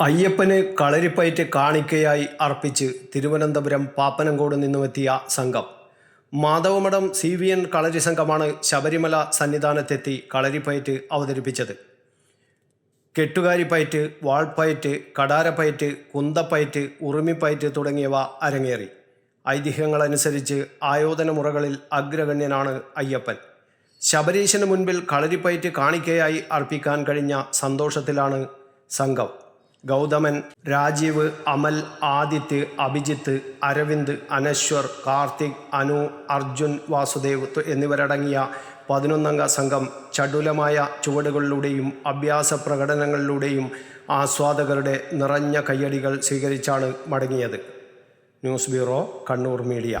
അയ്യപ്പന് കളരിപ്പയറ്റ് കാണിക്കയായി അർപ്പിച്ച് തിരുവനന്തപുരം പാപ്പനംകോട് നിന്നുമെത്തിയ സംഘം. Madhavamadom C V N Kalari സംഘമാണ് ശബരിമല സന്നിധാനത്തെത്തി കളരിപ്പയറ്റ് അവതരിപ്പിച്ചത്. കെട്ടുകാരിപ്പയറ്റ് വാൾപ്പയറ്റ് കടാരപ്പയറ്റ് കുന്തപ്പയറ്റ് ഉറുമിപ്പയറ്റ് തുടങ്ങിയവ അരങ്ങേറി. ഐതിഹ്യങ്ങളനുസരിച്ച് ആയോധന മുറകളിൽ അഗ്രഗണ്യനാണ് അയ്യപ്പൻ. ശബരീശന് മുൻപിൽ കളരിപ്പയറ്റ് കാണിക്കയായി അർപ്പിക്കാൻ കഴിഞ്ഞ സന്തോഷത്തിലാണ് സംഘം. ഗൗതമൻ രാജീവ് അമൽ ആദിത്യ അഭിജിത്ത് അരവിന്ദ് അനശ്വർ കാർത്തിക് അനു അർജുൻ വാസുദേവ് എന്നിവരടങ്ങിയ പതിനൊന്നംഗ സംഘം ചടുലമായ ചുവടുകളിലൂടെയും അഭ്യാസ പ്രകടനങ്ങളിലൂടെയും ആസ്വാദകരുടെ നിറഞ്ഞ കയ്യടികൾ സ്വീകരിച്ചാണ് മടങ്ങിയത്. News bureau Kannur media.